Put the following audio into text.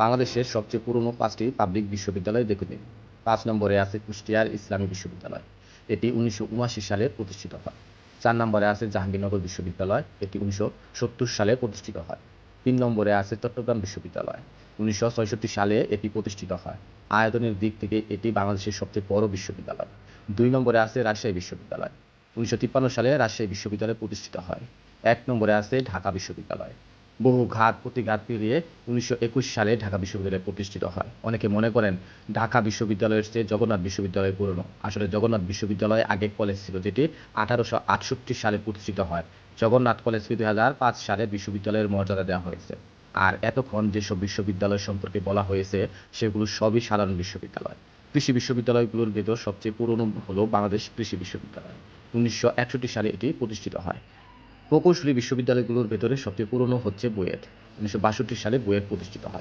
বাংলাদেশের সবচেয়ে পুরনো পাঁচটি পাবলিক বিশ্ববিদ্যালয় দেখে নিন। পাঁচ নম্বরে আছে কুষ্টিয়ার ইসলামী বিশ্ববিদ্যালয়। এটি উনিশশো উনআশি সালে প্রতিষ্ঠিত হয়। চার নম্বরে আছে জাহাঙ্গীরনগর বিশ্ববিদ্যালয়। এটি উনিশশো সত্তর সালে প্রতিষ্ঠিত হয়। তিন নম্বরে আছে চট্টগ্রাম বিশ্ববিদ্যালয়। উনিশশো সালে এটি প্রতিষ্ঠিত হয়। আয়তনের দিক থেকে এটি বাংলাদেশের সবচেয়ে বড় বিশ্ববিদ্যালয়। দুই নম্বরে আছে রাজশাহী বিশ্ববিদ্যালয়। উনিশশো তিপ্পান্ন সালে রাজশাহী বিশ্ববিদ্যালয় প্রতিষ্ঠিত হয়। এক নম্বরে আছে ঢাকা বিশ্ববিদ্যালয়। বহু ঘাত প্রতিঘাত পেরিয়ে উনিশশো একুশ সালে ঢাকা বিশ্ববিদ্যালয় প্রতিষ্ঠিত হয়। অনেকে মনে করেন ঢাকা বিশ্ববিদ্যালয়ের চেয়ে জগন্নাথ বিশ্ববিদ্যালয় পুরনো। আসলে জগন্নাথ বিশ্ববিদ্যালয় আগে কলেজ ছিল যেটি আঠারোশো আটষট্টি সালে প্রতিষ্ঠিত হয়। জগন্নাথ কলেজকে দুই হাজার পাঁচ সালে বিশ্ববিদ্যালয়ের মর্যাদা দেওয়া হয়েছে। আর এতক্ষণ যেসব বিশ্ববিদ্যালয় সম্পর্কে বলা হয়েছে, সেগুলো সবই সাধারণ বিশ্ববিদ্যালয়। কৃষি বিশ্ববিদ্যালয়গুলোর ভেতর সবচেয়ে পুরনো হলো বাংলাদেশ কৃষি বিশ্ববিদ্যালয়। উনিশশো একষট্টি সালে এটি প্রতিষ্ঠিত হয়। প্রকৌশলী বিশ্ববিদ্যালয়গুলোর ভেতরে সবচেয়ে পুরনো হচ্ছে বুয়েট। উনিশশো বাষট্টি সালে বুয়েট প্রতিষ্ঠিত হয়।